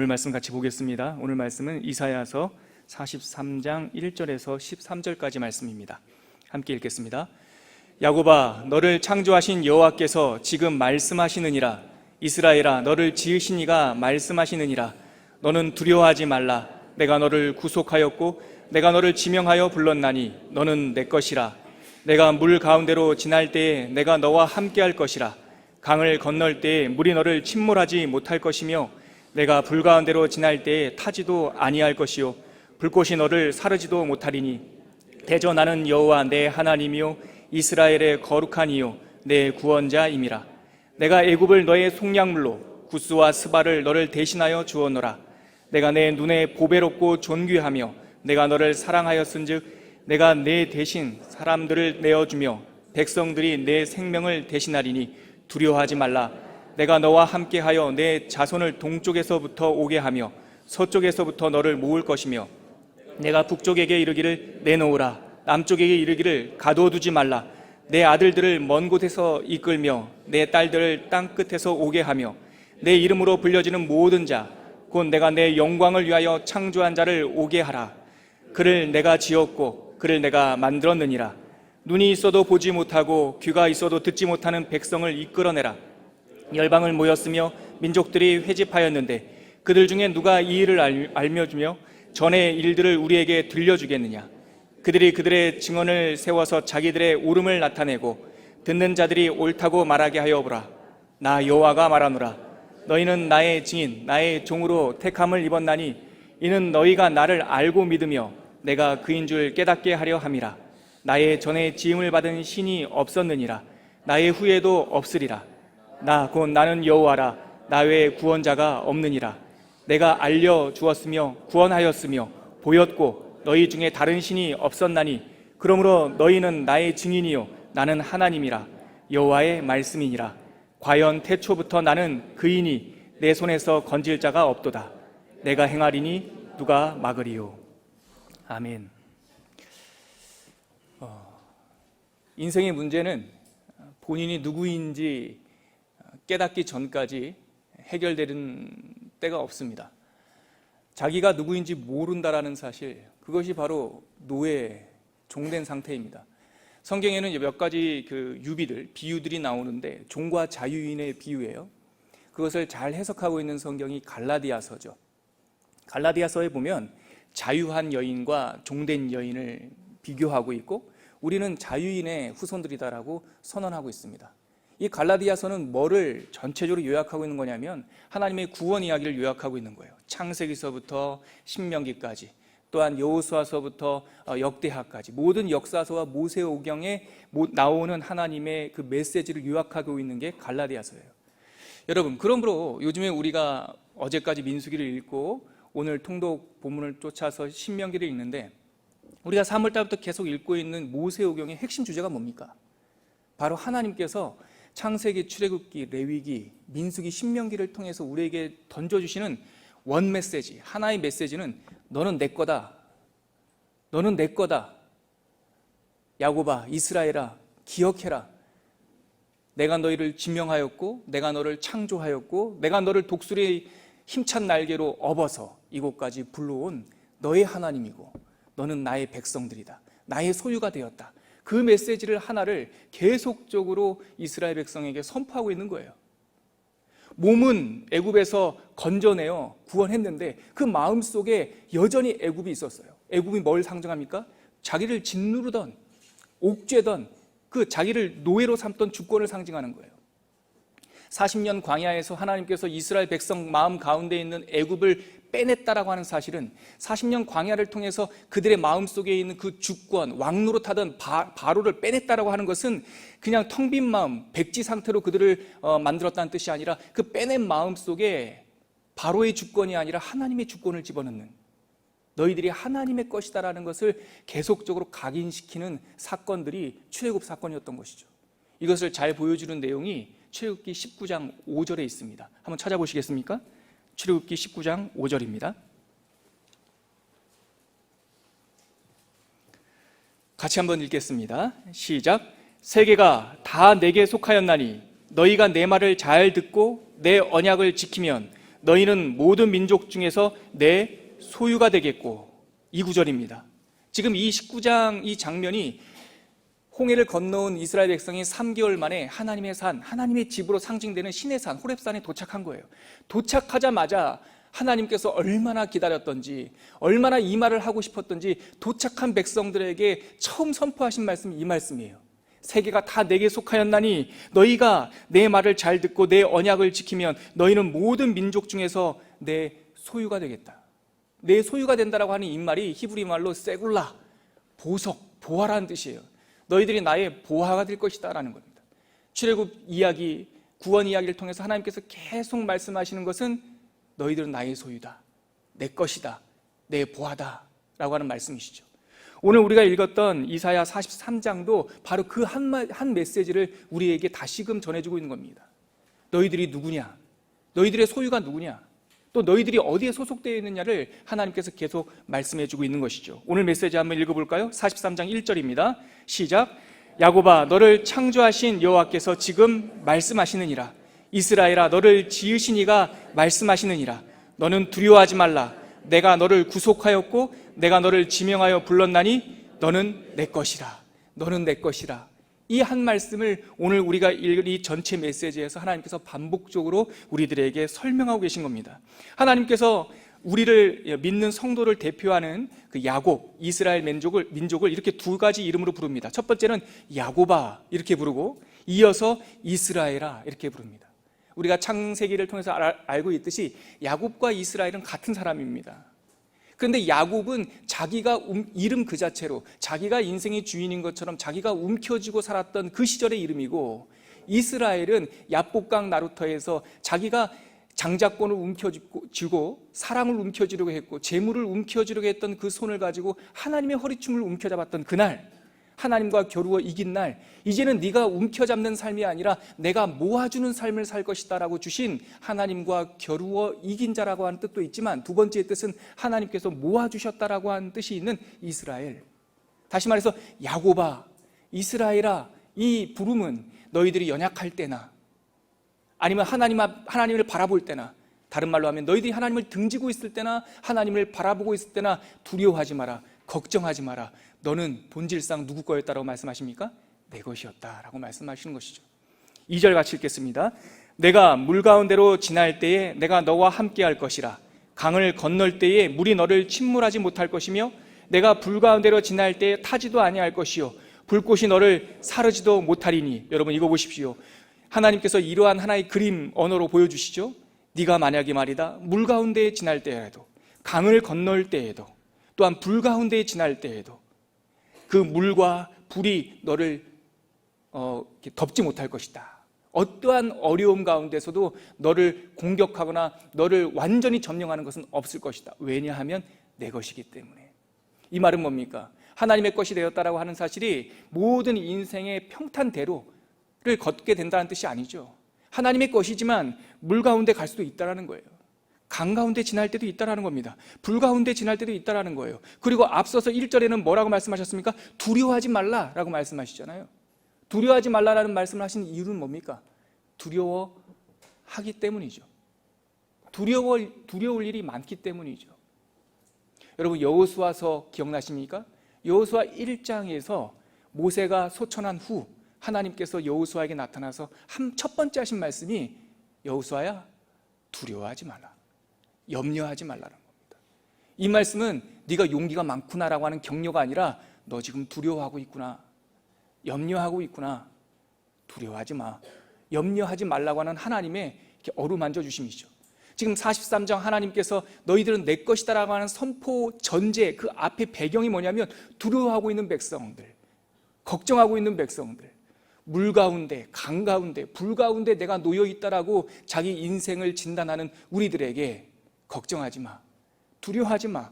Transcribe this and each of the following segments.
오늘 말씀 같이 보겠습니다. 오늘 말씀은 이사야서 43장 1절에서 13절까지 말씀입니다. 함께 읽겠습니다. 야곱아 너를 창조하신 여호와께서 지금 말씀하시느니라 이스라엘아 너를 지으신 이가 말씀하시느니라 너는 두려워하지 말라 내가 너를 구속하였고 내가 너를 지명하여 불렀나니 너는 내 것이라 내가 물 가운데로 지날 때에 내가 너와 함께 할 것이라 강을 건널 때에 물이 너를 침몰하지 못할 것이며 내가 불 가운데로 지날 때에 타지도 아니할 것이요. 불꽃이 너를 사르지도 못하리니 대저 나는 여호와 내 하나님이요 이스라엘의 거룩한 이요 내 구원자임이라. 내가 애굽을 너의 속량물로 구스와 스바를 너를 대신하여 주었노라. 내가 내 눈에 보배롭고 존귀하며 내가 너를 사랑하였은즉 내가 내 대신 사람들을 내어주며 백성들이 내 생명을 대신하리니 두려워하지 말라 내가 너와 함께하여 내 자손을 동쪽에서부터 오게 하며 서쪽에서부터 너를 모을 것이며 내가 북쪽에게 이르기를 내놓으라. 남쪽에게 이르기를 가둬두지 말라. 내 아들들을 먼 곳에서 이끌며 내 딸들을 땅 끝에서 오게 하며 내 이름으로 불려지는 모든 자 곧 내가 내 영광을 위하여 창조한 자를 오게 하라. 그를 내가 지었고 그를 내가 만들었느니라. 눈이 있어도 보지 못하고 귀가 있어도 듣지 못하는 백성을 이끌어내라 열방을 모였으며 민족들이 회집하였는데 그들 중에 누가 이 일을 알- 알며주며 전의 일들을 우리에게 들려주겠느냐? 그들이 그들의 증언을 세워서 자기들의 옳음을 나타내고 듣는 자들이 옳다고 말하게 하여 보라. 나 여호와가 말하노라. 너희는 나의 증인 나의 종으로 택함을 입었나니 이는 너희가 나를 알고 믿으며 내가 그인 줄 깨닫게 하려 함이라. 나의 전에 지음을 받은 신이 없었느니라. 나의 후에도 없으리라 나 곧 나는 여호와라. 나 외에 구원자가 없느니라. 내가 알려 주었으며 구원하였으며 보였고 너희 중에 다른 신이 없었나니 그러므로 너희는 나의 증인이요. 나는 하나님이라. 여호와의 말씀이니라. 과연 태초부터 나는 그인이 내 손에서 건질 자가 없도다. 내가 행하리니 누가 막으리요? 아멘. 어, 인생의 문제는 본인이 누구인지 깨닫기 전까지 해결되는 때가 없습니다. 자기가 누구인지 모른다라는 사실, 그것이 바로 노예, 종된 상태입니다. 성경에는 몇 가지 그 유비들, 비유들이 나오는데 종과 자유인의 비유예요. 그것을 잘 해석하고 있는 성경이 갈라디아서죠. 갈라디아서에 보면 자유한 여인과 종된 여인을 비교하고 있고 우리는 자유인의 후손들이다라고 선언하고 있습니다. 이 갈라디아서는 뭐를 전체적으로 요약하고 있는 거냐면 하나님의 구원 이야기를 요약하고 있는 거예요. 창세기서부터 신명기까지 또한 여호수아서부터 어, 역대하까지 모든 역사서와 모세오경에 나오는 하나님의 그 메시지를 요약하고 있는 게 갈라디아서예요. 여러분, 그러므로 요즘에 우리가 어제까지 민수기를 읽고 오늘 통독 본문을 쫓아서 신명기를 읽는데 우리가 3월 달부터 계속 읽고 있는 모세오경의 핵심 주제가 뭡니까? 바로 하나님께서 창세기, 출애굽기, 레위기, 민수기, 신명기를 통해서 우리에게 던져주시는 원 메시지, 하나의 메시지는 너는 내 거다. 너는 내 거다. 야곱아, 이스라엘아, 기억해라. 내가 너희를 지명하였고, 내가 너를 창조하였고, 내가 너를 독수리의 힘찬 날개로 업어서 이곳까지 불러온 너의 하나님이고, 너는 나의 백성들이다. 나의 소유가 되었다. 그 메시지를 하나를 계속적으로 이스라엘 백성에게 선포하고 있는 거예요. 몸은 애굽에서 건져내어 구원했는데 그 마음 속에 여전히 애굽이 있었어요. 애굽이 뭘 상징합니까? 자기를 짓누르던 옥죄던 그 자기를 노예로 삼던 주권을 상징하는 거예요. 40년 광야에서 하나님께서 이스라엘 백성 마음 가운데 있는 애굽을 빼냈다라고 하는 사실은 40년 광야를 통해서 그들의 마음 속에 있는 그 주권, 왕노로 타던 바, 바로를 빼냈다라고 하는 것은 그냥 텅 빈 마음, 백지 상태로 그들을 어, 만들었다는 뜻이 아니라 그 빼낸 마음 속에 바로의 주권이 아니라 하나님의 주권을 집어넣는 너희들이 하나님의 것이다라는 것을 계속적으로 각인시키는 사건들이 출애굽 사건이었던 것이죠. 이것을 잘 보여주는 내용이 출애굽기 19장 5절에 있습니다. 한번 찾아보시겠습니까? 출애굽기 19장 5절입니다. 같이 한번 읽겠습니다. 시작. 세계가 다 내게 속하였나니 너희가 내 말을 잘 듣고 내 언약을 지키면 너희는 모든 민족 중에서 내 소유가 되겠고 이 구절입니다. 지금 이 19장 이 장면이 홍해를 건너온 이스라엘 백성이 3개월 만에 하나님의 산, 하나님의 집으로 상징되는 신의 산, 호렙산에 도착한 거예요. 도착하자마자 하나님께서 얼마나 기다렸던지, 얼마나 이 말을 하고 싶었던지 도착한 백성들에게 처음 선포하신 말씀이 이 말씀이에요. 세계가 다 내게 속하였나니 너희가 내 말을 잘 듣고 내 언약을 지키면 너희는 모든 민족 중에서 내 소유가 되겠다. 내 소유가 된다라고 하는 이 말이 히브리 말로 세굴라, 보석, 보화라는 뜻이에요. 너희들이 나의 보화가 될 것이다라는 겁니다. 출애굽 이야기, 구원 이야기를 통해서 하나님께서 계속 말씀하시는 것은 너희들은 나의 소유다. 내 것이다. 내 보화다. 라고 하는 말씀이시죠. 오늘 우리가 읽었던 이사야 43장도 바로 그한 한 메시지를 우리에게 다시금 전해주고 있는 겁니다. 너희들이 누구냐? 너희들의 소유가 누구냐? 또 너희들이 어디에 소속되어 있느냐를 하나님께서 계속 말씀해 주고 있는 것이죠. 오늘 메시지 한번 읽어 볼까요? 43장 1절입니다. 시작. 야곱아, 너를 창조하신 여호와께서 지금 말씀하시느니라. 이스라엘아, 너를 지으신 이가 말씀하시느니라. 너는 두려워하지 말라. 내가 너를 구속하였고 내가 너를 지명하여 불렀나니 너는 내 것이라. 너는 내 것이라. 이 한 말씀을 오늘 우리가 이 전체 메시지에서 하나님께서 반복적으로 우리들에게 설명하고 계신 겁니다. 하나님께서 우리를 믿는 성도를 대표하는 그 야곱, 이스라엘 민족을, 민족을 이렇게 두 가지 이름으로 부릅니다. 첫 번째는 야고바 이렇게 부르고 이어서 이스라엘아 이렇게 부릅니다. 우리가 창세기를 통해서 알, 알고 있듯이 야곱과 이스라엘은 같은 사람입니다. 그런데 야곱은 자기가 움, 이름 그 자체로 자기가 인생의 주인인 것처럼 자기가 움켜쥐고 살았던 그 시절의 이름이고 이스라엘은 야복강 나루터에서 자기가 장자권을 움켜쥐고 사랑을 움켜쥐려고 했고 재물을 움켜쥐려고 했던 그 손을 가지고 하나님의 허리춤을 움켜잡았던 그날 하나님과 겨루어 이긴 날 이제는 네가 움켜잡는 삶이 아니라 내가 모아주는 삶을 살 것이다라고 주신 하나님과 겨루어 이긴 자라고 하는 뜻도 있지만 두 번째 뜻은 하나님께서 모아주셨다라고 하는 뜻이 있는 이스라엘. 다시 말해서 야고바 이스라엘아 이 부름은 너희들이 연약할 때나 아니면 하나님 앞, 하나님을 바라볼 때나 다른 말로 하면 너희들이 하나님을 등지고 있을 때나 하나님을 바라보고 있을 때나 두려워하지 마라 걱정하지 마라 너는 본질상 누구 거였다라고 말씀하십니까? 내 것이었다라고 말씀하시는 것이죠. 2절 같이 읽겠습니다. 내가 물 가운데로 지날 때에 내가 너와 함께 할 것이라. 강을 건널 때에 물이 너를 침몰하지 못할 것이며 내가 불 가운데로 지날 때에 타지도 아니할 것이요 불꽃이 너를 사르지도 못하리니 여러분 이거 보십시오. 하나님께서 이러한 하나의 그림 언어로 보여주시죠. 네가 만약에 말이다 물 가운데에 지날 때에도 강을 건널 때에도 또한 불 가운데에 지날 때에도 그 물과 불이 너를 어, 덮지 못할 것이다. 어떠한 어려움 가운데서도 너를 공격하거나 너를 완전히 점령하는 것은 없을 것이다. 왜냐하면 내 것이기 때문에. 이 말은 뭡니까? 하나님의 것이 되었다라고 하는 사실이 모든 인생의 평탄대로를 걷게 된다는 뜻이 아니죠. 하나님의 것이지만 물 가운데 갈 수도 있다라는 거예요. 강 가운데 지날 때도 있다라는 겁니다. 불 가운데 지날 때도 있다라는 거예요. 그리고 앞서서 1절에는 뭐라고 말씀하셨습니까? 두려워하지 말라라고 말씀하시잖아요. 두려워하지 말라라는 말씀을 하신 이유는 뭡니까? 두려워하기 때문이죠. 두려워 두려울 일이 많기 때문이죠. 여러분 여호수아서 기억나십니까? 여호수아 1장에서 모세가 소천한 후 하나님께서 여호수아에게 나타나서 한 첫 번째 하신 말씀이 여호수아야 두려워하지 말라. 염려하지 말라는 겁니다. 이 말씀은 네가 용기가 많구나라고 하는 격려가 아니라 너 지금 두려워하고 있구나. 염려하고 있구나. 두려워하지 마. 염려하지 말라고 하는 하나님의 어루만져 주심이죠. 지금 43장 하나님께서 너희들은 내 것이다라고 하는 선포 전제 그 앞에 배경이 뭐냐면 두려워하고 있는 백성들, 걱정하고 있는 백성들, 물 가운데, 강 가운데, 불 가운데 내가 놓여 있다라고 자기 인생을 진단하는 우리들에게 걱정하지 마. 두려워하지 마.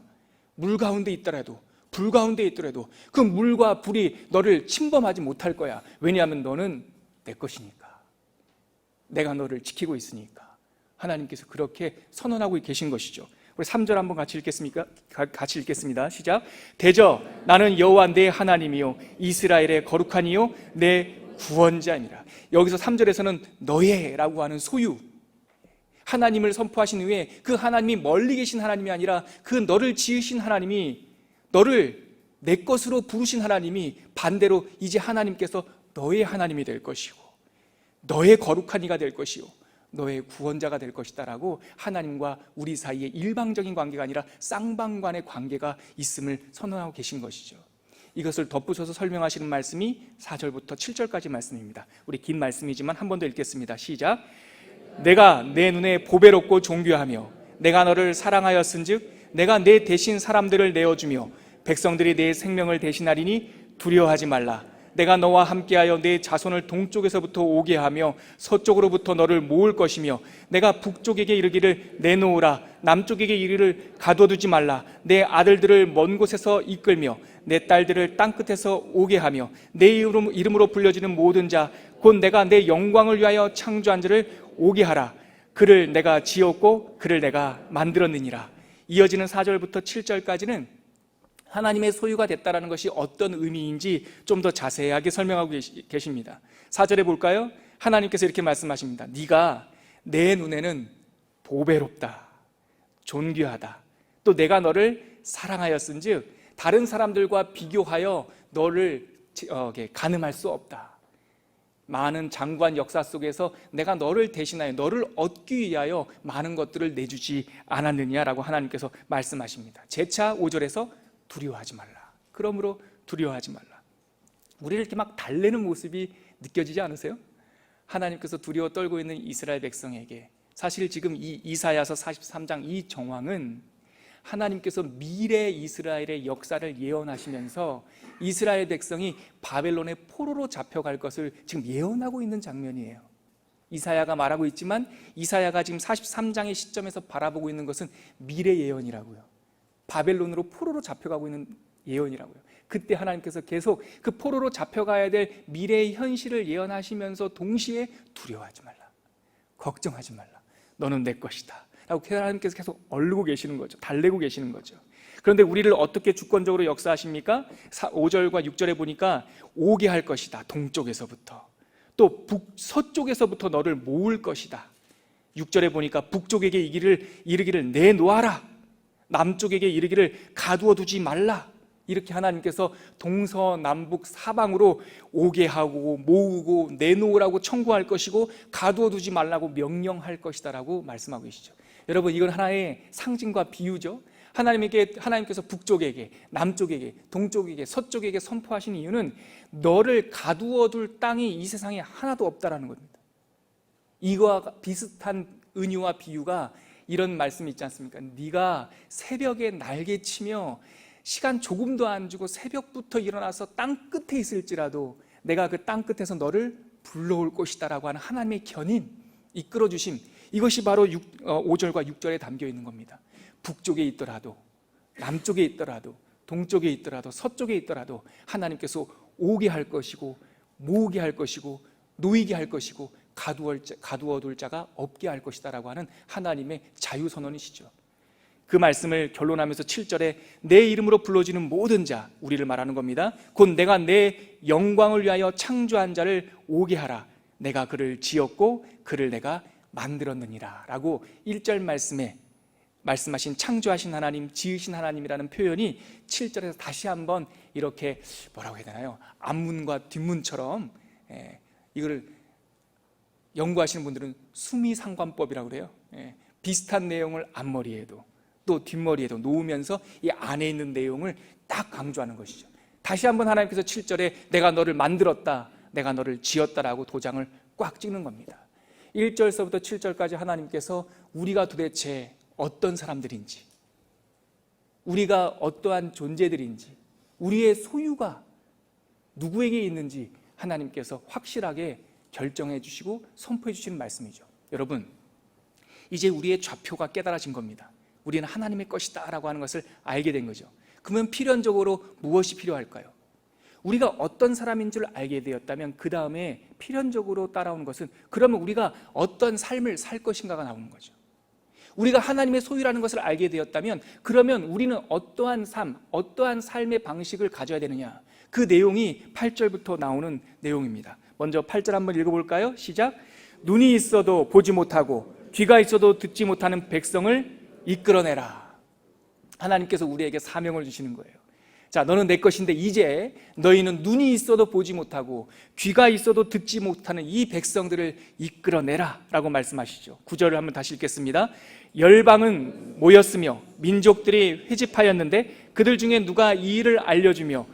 물 가운데 있더라도 불 가운데 있더라도 그 물과 불이 너를 침범하지 못할 거야. 왜냐하면 너는 내 것이니까. 내가 너를 지키고 있으니까. 하나님께서 그렇게 선언하고 계신 것이죠. 우리 3절 한번 같이 읽겠습니까? 같이 읽겠습니다. 시작. 대저 나는 여호와 내 하나님이요 이스라엘의 거룩한 이요 내 구원자니라. 여기서 3절에서는 너의라고 하는 소유 하나님을 선포하신 후에 그 하나님이 멀리 계신 하나님이 아니라 그 너를 지으신 하나님이 너를 내 것으로 부르신 하나님이 반대로 이제 하나님께서 너의 하나님이 될 것이고 너의 거룩한 이가 될 것이요 너의 구원자가 될 것이다라고 하나님과 우리 사이에 일방적인 관계가 아니라 쌍방간의 관계가 있음을 선언하고 계신 것이죠. 이것을 덧붙여서 설명하시는 말씀이 4절부터 7절까지 말씀입니다. 우리 긴 말씀이지만 한 번 더 읽겠습니다. 시작. 내가 내 눈에 보배롭고 존귀하며 내가 너를 사랑하였은즉 내가 내 대신 사람들을 내어주며 백성들이 내 생명을 대신하리니 두려워하지 말라. 내가 너와 함께하여 내 자손을 동쪽에서부터 오게 하며 서쪽으로부터 너를 모을 것이며 내가 북쪽에게 이르기를 내놓으라 남쪽에게 이르기를 가둬두지 말라 내 아들들을 먼 곳에서 이끌며 내 딸들을 땅 끝에서 오게 하며 내 이름- 이름으로 불려지는 모든 자 곧 내가 내 영광을 위하여 창조한 자를 오게 하라 그를 내가 지었고 그를 내가 만들었느니라 이어지는 4절부터 7절까지는 하나님의 소유가 됐다라는 것이 어떤 의미인지 좀 더 자세하게 설명하고 계십니다. 4절에 볼까요? 하나님께서 이렇게 말씀하십니다. 네가 내 눈에는 보배롭다. 존귀하다. 또 내가 너를 사랑하였은즉 다른 사람들과 비교하여 너를 어, 가늠할 수 없다. 많은 장관 역사 속에서 내가 너를 대신하여 너를 얻기 위하여 많은 것들을 내주지 않았느냐라고 하나님께서 말씀하십니다. 제차 5절에서 두려워하지 말라. 그러므로 두려워하지 말라. 우리를 이렇게 막 달래는 모습이 느껴지지 않으세요? 하나님께서 두려워 떨고 있는 이스라엘 백성에게 사실 지금 이 이사야서 43장 이 정황은 하나님께서 미래 이스라엘의 역사를 예언하시면서 이스라엘 백성이 바벨론의 포로로 잡혀갈 것을 지금 예언하고 있는 장면이에요. 이사야가 말하고 있지만 이사야가 지금 43장의 시점에서 바라보고 있는 것은 미래 예언이라고요. 바벨론으로 포로로 잡혀가고 있는 예언이라고요. 그때 하나님께서 계속 그 포로로 잡혀가야 될 미래의 현실을 예언하시면서 동시에 두려워하지 말라. 걱정하지 말라. 너는 내 것이다. 라고 하나님께서 계속 얼르고 계시는 거죠. 달래고 계시는 거죠. 그런데 우리를 어떻게 주권적으로 역사하십니까? 5절과 6절에 보니까 오게 할 것이다. 동쪽에서부터. 또 북서쪽에서부터 너를 모을 것이다. 6절에 보니까 북쪽에게 이기를 이르기를 내놓아라. 남쪽에게 이르기를 가두어 두지 말라. 이렇게 하나님께서 동서남북 사방으로 오게 하고 모으고 내놓으라고 청구할 것이고 가두어 두지 말라고 명령할 것이다라고 말씀하고 계시죠. 여러분 이건 하나의 상징과 비유죠. 하나님에게 하나님께서 북쪽에게 남쪽에게 동쪽에게 서쪽에게 선포하신 이유는 너를 가두어 둘 땅이 이 세상에 하나도 없다라는 겁니다. 이거와 비슷한 은유와 비유가 이런 말씀이 있지 않습니까? 네가 새벽에 날개치며 시간 조금도 안 주고 새벽부터 일어나서 땅 끝에 있을지라도 내가 그 땅 끝에서 너를 불러올 것이다라고 하는 하나님의 견인, 이끌어 주심 이것이 바로 6, 5절과 6절에 담겨 있는 겁니다. 북쪽에 있더라도 남쪽에 있더라도 동쪽에 있더라도 서쪽에 있더라도 하나님께서 오게 할 것이고 모으게 할 것이고 놓이게 할 것이고 가두어 둘 자가 없게 할 것이다라고 하는 하나님의 자유 선언이시죠. 그 말씀을 결론하면서 7절에 내 이름으로 불러지는 모든 자 우리를 말하는 겁니다. 곧 내가 내 영광을 위하여 창조한 자를 오게 하라. 내가 그를 지었고 그를 내가 만들었느니라라고 1절 말씀에 말씀하신 창조하신 하나님, 지으신 하나님이라는 표현이 7절에서 다시 한번 이렇게 뭐라고 해야 되나요? 앞문과 뒷문처럼 예, 이걸 연구하시는 분들은 수미상관법이라고 그래요. 예, 비슷한 내용을 앞머리에도 또 뒷머리에도 놓으면서 이 안에 있는 내용을 딱 강조하는 것이죠. 다시 한번 하나님께서 7절에 내가 너를 만들었다, 내가 너를 지었다라고 도장을 꽉 찍는 겁니다. 1절서부터 7절까지 하나님께서 우리가 도대체 어떤 사람들인지, 우리가 어떠한 존재들인지, 우리의 소유가 누구에게 있는지 하나님께서 확실하게 결정해 주시고 선포해 주시는 말씀이죠. 여러분, 이제 우리의 좌표가 깨달아진 겁니다. 우리는 하나님의 것이다 라고 하는 것을 알게 된 거죠. 그러면 필연적으로 무엇이 필요할까요? 우리가 어떤 사람인 줄 알게 되었다면 그 다음에 필연적으로 따라오는 것은 그러면 우리가 어떤 삶을 살 것인가가 나오는 거죠. 우리가 하나님의 소유라는 것을 알게 되었다면 그러면 우리는 어떠한 삶, 어떠한 삶의 방식을 가져야 되느냐. 그 내용이 8절부터 나오는 내용입니다. 먼저 8절 한번 읽어볼까요? 시작. 눈이 있어도 보지 못하고 귀가 있어도 듣지 못하는 백성을 이끌어내라. 하나님께서 우리에게 사명을 주시는 거예요. 자, 너는 내 것인데 이제 너희는 눈이 있어도 보지 못하고 귀가 있어도 듣지 못하는 이 백성들을 이끌어내라 라고 말씀하시죠. 구절을 한번 다시 읽겠습니다. 열방은 모였으며 민족들이 회집하였는데 그들 중에 누가 이 일을 알려주며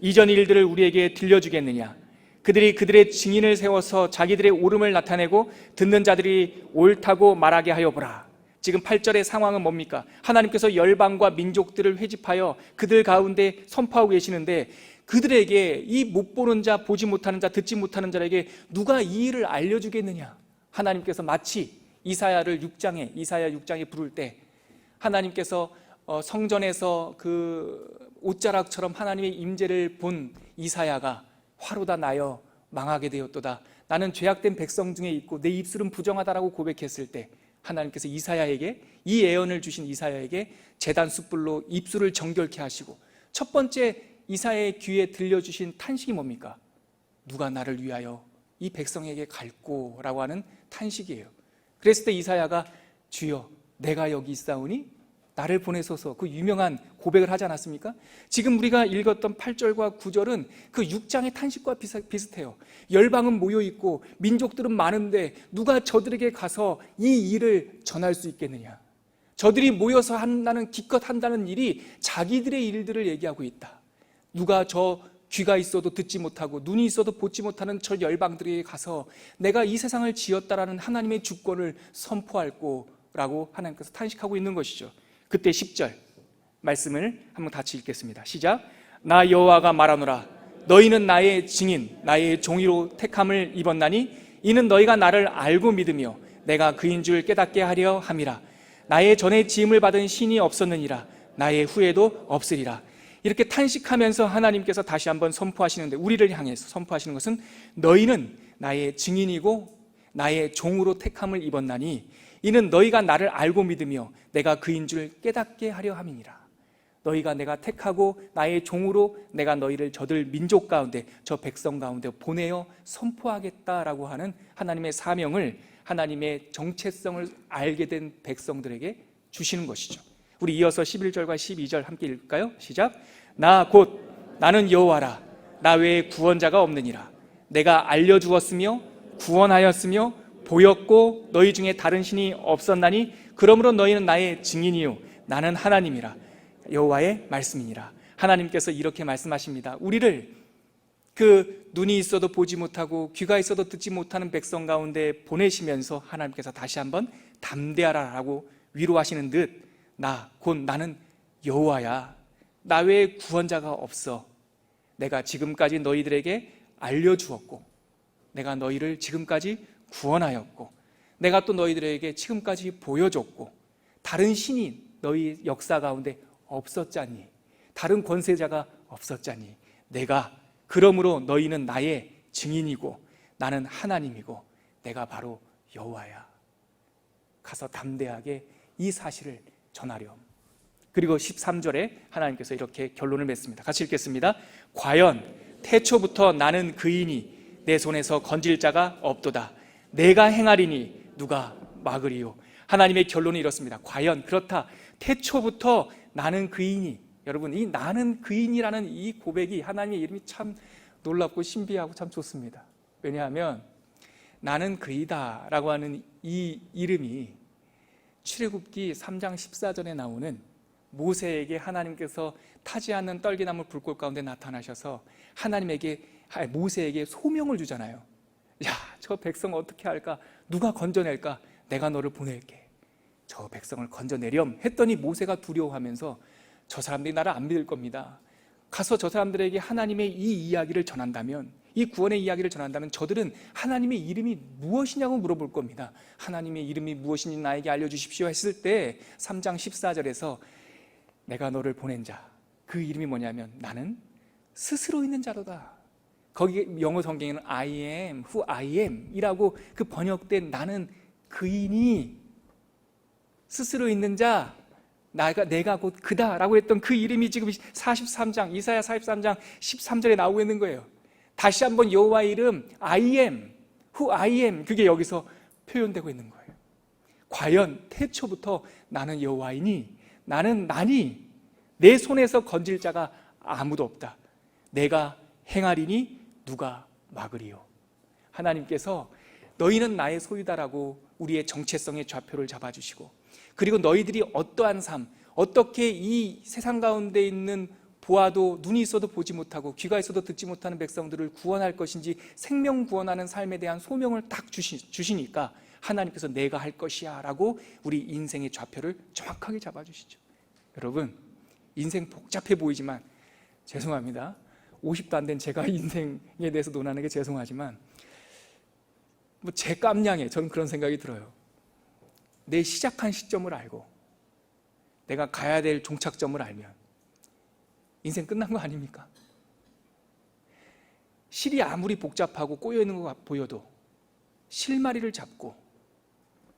이전 일들을 우리에게 들려주겠느냐? 그들이 그들의 증인을 세워서 자기들의 옳음을 나타내고 듣는 자들이 옳다고 말하게 하여 보라. 지금 8절의 상황은 뭡니까? 하나님께서 열방과 민족들을 회집하여 그들 가운데 선포하고 계시는데 그들에게 이 못 보는 자, 보지 못하는 자, 듣지 못하는 자에게 누가 이 일을 알려주겠느냐? 하나님께서 마치 이사야를 6장에 이사야 6장에 부를 때 하나님께서 어, 성전에서 그 옷자락처럼 하나님의 임재를 본 이사야가 화로다 나여 망하게 되었도다. 나는 죄악된 백성 중에 있고 내 입술은 부정하다라고 고백했을 때 하나님께서 이사야에게 이 예언을 주신 이사야에게 재단 숯불로 입술을 정결케 하시고 첫 번째 이사야의 귀에 들려주신 탄식이 뭡니까? 누가 나를 위하여 이 백성에게 갈고라고 하는 탄식이에요. 그랬을 때 이사야가 주여 내가 여기 있사오니 나를 보내소서 그 유명한 고백을 하지 않았습니까? 지금 우리가 읽었던 8절과 9절은 그 6장의 탄식과 비슷해요. 열방은 모여 있고 민족들은 많은데 누가 저들에게 가서 이 일을 전할 수 있겠느냐? 저들이 모여서 한다는 기껏 한다는 일이 자기들의 일들을 얘기하고 있다. 누가 저 귀가 있어도 듣지 못하고 눈이 있어도 보지 못하는 저 열방들에게 가서 내가 이 세상을 지었다라는 하나님의 주권을 선포할 거라고 하나님께서 탄식하고 있는 것이죠. 그때 10절 말씀을 한번 같이 읽겠습니다. 시작. 나 여호와가 말하노라 너희는 나의 증인 나의 종이로 택함을 입었나니 이는 너희가 나를 알고 믿으며 내가 그인 줄 깨닫게 하려 함이라 나의 전에 지음을 받은 신이 없었느니라 나의 후에도 없으리라 이렇게 탄식하면서 하나님께서 다시 한번 선포하시는데 우리를 향해서 선포하시는 것은 너희는 나의 증인이고 나의 종으로 택함을 입었나니 이는 너희가 나를 알고 믿으며 내가 그인 줄 깨닫게 하려 함이니라. 너희가 내가 택하고 나의 종으로 내가 너희를 저들 민족 가운데 저 백성 가운데 보내어 선포하겠다라고 하는 하나님의 사명을 하나님의 정체성을 알게 된 백성들에게 주시는 것이죠. 우리 이어서 11절과 12절 함께 읽을까요? 시작. 나 곧 나는 여호와라. 나 외에 구원자가 없느니라. 내가 알려 주었으며 구원하였으며 보였고 너희 중에 다른 신이 없었나니 그러므로 너희는 나의 증인이요 나는 하나님이라 여호와의 말씀이니라 하나님께서 이렇게 말씀하십니다 우리를 그 눈이 있어도 보지 못하고 귀가 있어도 듣지 못하는 백성 가운데 보내시면서 하나님께서 다시 한번 담대하라라고 위로하시는 듯 나 곧 나는 여호와야. 나 외에 구원자가 없어. 내가 지금까지 너희들에게 알려주었고 내가 너희를 지금까지 구원하였고 내가 또 너희들에게 지금까지 보여줬고 다른 신이 너희 역사 가운데 없었잖니 다른 권세자가 없었잖니 내가 그러므로 너희는 나의 증인이고 나는 하나님이고 내가 바로 여호와야. 가서 담대하게 이 사실을 전하렴 그리고 13절에 하나님께서 이렇게 결론을 맺습니다 같이 읽겠습니다 과연 태초부터 나는 그인이 내 손에서 건질 자가 없도다 내가 행하리니 누가 막으리요? 하나님의 결론이 이렇습니다. 과연 그렇다. 태초부터 나는 그인이 여러분 이 나는 그인이라는 이 고백이 하나님의 이름이 참 놀랍고 신비하고 참 좋습니다. 왜냐하면 나는 그이다라고 하는 이 이름이 출애굽기 3장 14절에 나오는 모세에게 하나님께서 타지 않는 떨기나무 불꽃 가운데 나타나셔서 하나님에게 모세에게 소명을 주잖아요. 야, 저 백성 어떻게 할까? 누가 건져낼까? 내가 너를 보낼게. 저 백성을 건져내렴 했더니 모세가 두려워하면서 저 사람들이 나를 안 믿을 겁니다. 가서 저 사람들에게 하나님의 이 이야기를 전한다면 이 구원의 이야기를 전한다면 저들은 하나님의 이름이 무엇이냐고 물어볼 겁니다. 하나님의 이름이 무엇인지 나에게 알려주십시오 했을 때 3장 14절에서 내가 너를 보낸 자, 그 이름이 뭐냐면 나는 스스로 있는 자로다. 거기 영어 성경에는 I am, who I am 이라고 그 번역된 나는 그인이 스스로 있는 자, 나가, 내가 곧 그다라고 했던 그 이름이 지금 43장, 이사야 43장 13절에 나오고 있는 거예요. 다시 한번 여호와 이름 I am, who I am 그게 여기서 표현되고 있는 거예요. 과연 태초부터 나는 여호와이니 나는 나니 내 손에서 건질 자가 아무도 없다. 내가 행하리니 누가 막으리요. 하나님께서 너희는 나의 소유다라고 우리의 정체성의 좌표를 잡아주시고 그리고 너희들이 어떠한 삶, 어떻게 이 세상 가운데 있는 보아도 눈이 있어도 보지 못하고 귀가 있어도 듣지 못하는 백성들을 구원할 것인지 생명 구원하는 삶에 대한 소명을 딱 주시, 주시니까 하나님께서 내가 할 것이야 라고 우리 인생의 좌표를 정확하게 잡아주시죠. 여러분, 인생 복잡해 보이지만 죄송합니다. 50도 안 된 제가 인생에 대해서 논하는 게 죄송하지만 뭐 제 깜냥에 저는 그런 생각이 들어요. 내 시작한 시점을 알고 내가 가야 될 종착점을 알면 인생 끝난 거 아닙니까? 실이 아무리 복잡하고 꼬여 있는 것 같- 보여도 실마리를 잡고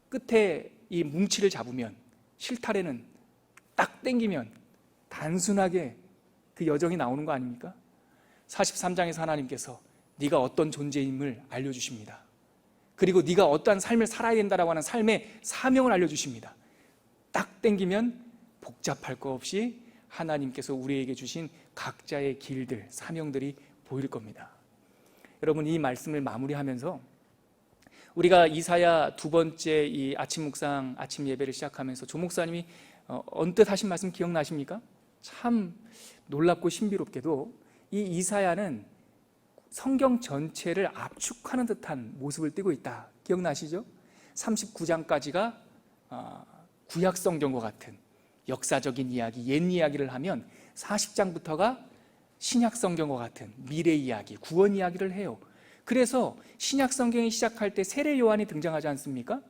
끝에 이 뭉치를 잡으면 실타래는 딱 당기면 단순하게 그 여정이 나오는 거 아닙니까? 43장에서 하나님께서 네가 어떤 존재임을 알려주십니다. 그리고 네가 어떠한 삶을 살아야 된다라고 하는 삶의 사명을 알려주십니다. 딱 땡기면 복잡할 거 없이 하나님께서 우리에게 주신 각자의 길들, 사명들이 보일 겁니다. 여러분 이 말씀을 마무리하면서 우리가 이사야 두 번째 이 아침 묵상 아침 예배를 시작하면서 조 목사님이 어, 언뜻 하신 말씀 기억나십니까? 참 놀랍고 신비롭게도 이 이사야는 성경 전체를 압축하는 듯한 모습을 띠고 있다. 기억나시죠? 39장까지가 어, 구약 성경과 같은 역사적인 이야기, 옛 이야기를 하면 40장부터가 신약 성경과 같은 미래 이야기, 구원 이야기를 해요. 그래서 신약 성경이 시작할 때 세례 요한이 등장하지 않습니까?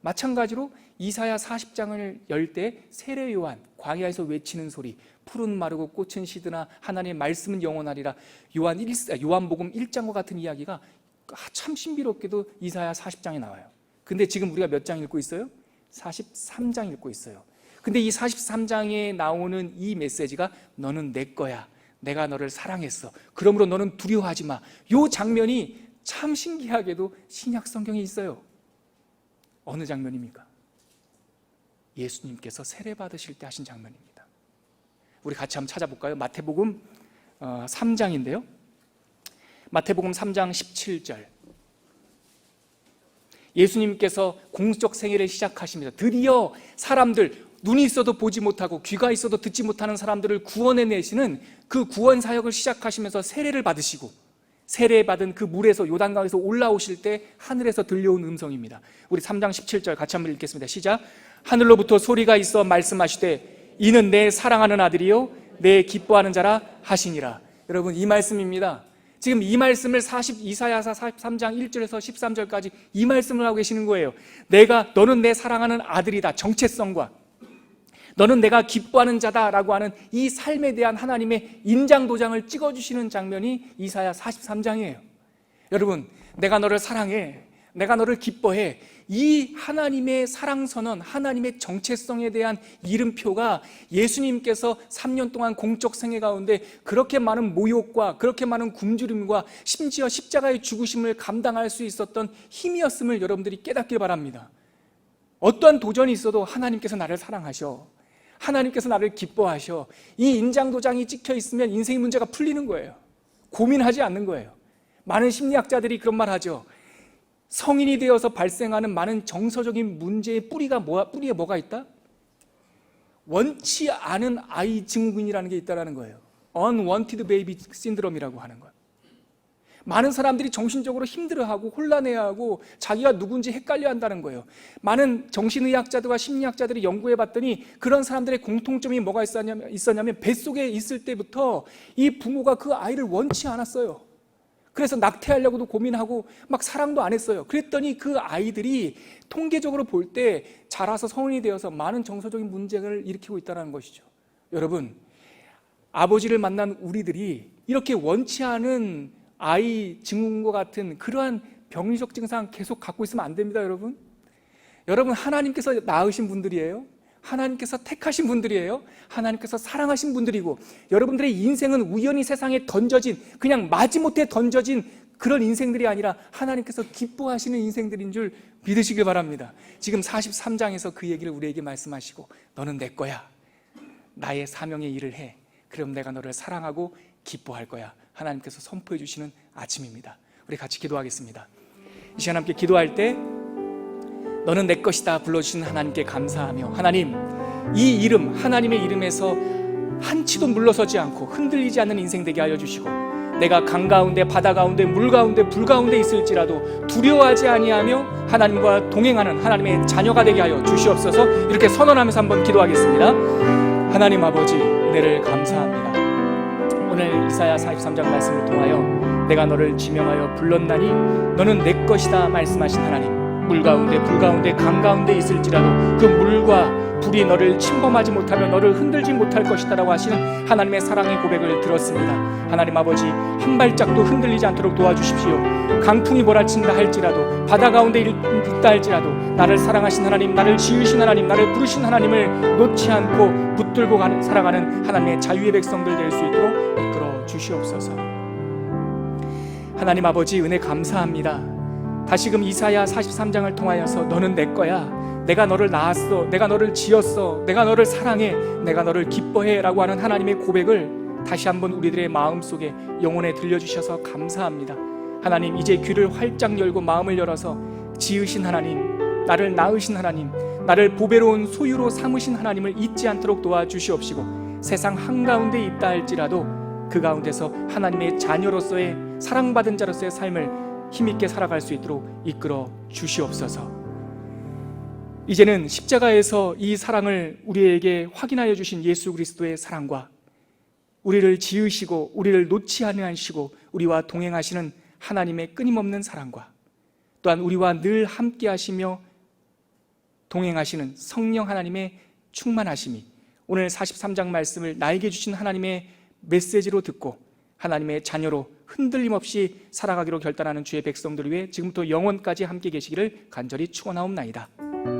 마찬가지로 이사야 40장을 열 때 세례 요한 광야에서 외치는 소리 푸른 마르고 꽃은 시드나 하나님의 말씀은 영원하리라 요한 1, 요한복음 1장과 같은 이야기가 아, 참 신비롭게도 이사야 40장에 나와요. 근데 지금 우리가 몇 장 읽고 있어요? 43장 읽고 있어요. 근데 이 43장에 나오는 이 메시지가 너는 내 거야. 내가 너를 사랑했어. 그러므로 너는 두려워하지 마. 요 장면이 참 신기하게도 신약 성경에 있어요. 어느 장면입니까? 예수님께서 세례 받으실 때 하신 장면입니다. 우리 같이 한번 찾아볼까요? 마태복음 3장인데요. 마태복음 3장 17절. 예수님께서 공적 생애를 시작하십니다. 드디어 사람들 눈이 있어도 보지 못하고 귀가 있어도 듣지 못하는 사람들을 구원해 내시는 그 구원 사역을 시작하시면서 세례를 받으시고 세례 받은 그 물에서 요단강에서 올라오실 때 하늘에서 들려온 음성입니다. 우리 3장 17절 같이 한번 읽겠습니다. 시작. 하늘로부터 소리가 있어 말씀하시되 이는 내 사랑하는 아들이요 내 기뻐하는 자라 하시니라. 여러분 이 말씀입니다. 지금 이 말씀을 40 이사야서 43장 1절에서 13절까지 이 말씀을 하고 계시는 거예요. 내가 너는 내 사랑하는 아들이다. 정체성과 너는 내가 기뻐하는 자다라고 하는 이 삶에 대한 하나님의 인장 도장을 찍어 주시는 장면이 이사야 43장이에요. 여러분, 내가 너를 사랑해. 내가 너를 기뻐해. 이 하나님의 사랑 선언, 하나님의 정체성에 대한 이름표가 예수님께서 3년 동안 공적 생애 가운데 그렇게 많은 모욕과 그렇게 많은 굶주림과 심지어 십자가의 죽으심을 감당할 수 있었던 힘이었음을 여러분들이 깨닫길 바랍니다. 어떠한 도전이 있어도 하나님께서 나를 사랑하셔. 하나님께서 나를 기뻐하셔. 이 인장 도장이 찍혀 있으면 인생의 문제가 풀리는 거예요. 고민하지 않는 거예요. 많은 심리학자들이 그런 말 하죠. 성인이 되어서 발생하는 많은 정서적인 문제의 뿌리가 뭐 뿌리에 뭐가 있다? 원치 않은 아이 증후군이라는 게 있다라는 거예요. unwanted baby 신드롬이라고 하는 것. 많은 사람들이 정신적으로 힘들어하고 혼란해하고 자기가 누군지 헷갈려 한다는 거예요. 많은 정신의학자들과 심리학자들이 연구해 봤더니 그런 사람들의 공통점이 뭐가 있었냐면, 있었냐면 뱃속에 있을 때부터 이 부모가 그 아이를 원치 않았어요. 그래서 낙태하려고도 고민하고 막 사랑도 안 했어요. 그랬더니 그 아이들이 통계적으로 볼 때 자라서 성인이 되어서 많은 정서적인 문제를 일으키고 있다는 것이죠. 여러분, 아버지를 만난 우리들이 이렇게 원치 않은 아이 증후군과 같은 그러한 병리적 증상 계속 갖고 있으면 안 됩니다, 여러분. 여러분 하나님께서 낳으신 분들이에요. 하나님께서 택하신 분들이에요. 하나님께서 사랑하신 분들이고 여러분들의 인생은 우연히 세상에 던져진 그냥 마지못해 던져진 그런 인생들이 아니라 하나님께서 기뻐하시는 인생들인 줄 믿으시길 바랍니다. 지금 43장에서 그 얘기를 우리에게 말씀하시고 너는 내 거야. 나의 사명의 일을 해. 그럼 내가 너를 사랑하고 기뻐할 거야. 하나님께서 선포해 주시는 아침입니다. 우리 같이 기도하겠습니다. 이 시간 함께 기도할 때 너는 내 것이다 불러주신 하나님께 감사하며 하나님 이 이름 하나님의 이름에서 한치도 물러서지 않고 흔들리지 않는 인생 되게 하여 주시고 내가 강 가운데 바다 가운데 물 가운데 불 가운데 있을지라도 두려워하지 아니하며 하나님과 동행하는 하나님의 자녀가 되게 하여 주시옵소서 이렇게 선언하면서 한번 기도하겠습니다 하나님 아버지 은혜를 감사합니다 오늘 이사야 43장 말씀을 통하여 내가 너를 지명하여 불렀나니 너는 내 것이다 말씀하신 하나님. 물 가운데 불 가운데 강 가운데 있을지라도 그 물과 불이 너를 침범하지 못하며 너를 흔들지 못할 것이다라고 하시는 하나님의 사랑의 고백을 들었습니다. 하나님 아버지 한 발짝도 흔들리지 않도록 도와주십시오. 강풍이 몰아친다 할지라도 바다 가운데 있다 할지라도 나를 사랑하신 하나님, 나를 지으신 하나님, 나를 부르신 하나님을 놓지 않고 붙들고 가는, 살아가는 하나님의 자유의 백성들 될 수 있도록 이끌어 주시옵소서. 하나님 아버지 은혜 감사합니다. 다시금 이사야 43장을 통하여서 너는 내 거야. 내가 너를 낳았어. 내가 너를 지었어. 내가 너를 사랑해. 내가 너를 기뻐해 라고 하는 하나님의 고백을 다시 한번 우리들의 마음 속에 영혼에 들려주셔서 감사합니다. 하나님 이제 귀를 활짝 열고 마음을 열어서 지으신 하나님, 나를 낳으신 하나님, 나를 보배로운 소유로 삼으신 하나님을 잊지 않도록 도와주시옵시고 세상 한가운데 있다 할지라도 그 가운데서 하나님의 자녀로서의 사랑받은 자로서의 삶을 힘있게 살아갈 수 있도록 이끌어 주시옵소서. 이제는 십자가에서 이 사랑을 우리에게 확인하여 주신 예수 그리스도의 사랑과 우리를 지으시고 우리를 놓지 아니하시고 우리와 동행하시는 하나님의 끊임없는 사랑과 또한 우리와 늘 함께 하시며 동행하시는 성령 하나님의 충만하심이 오늘 43장 말씀을 나에게 주신 하나님의 메시지로 듣고 하나님의 자녀로 흔들림 없이 살아가기로 결단하는 주의 백성들을 위해 지금부터 영원까지 함께 계시기를 간절히 축원하옵나이다.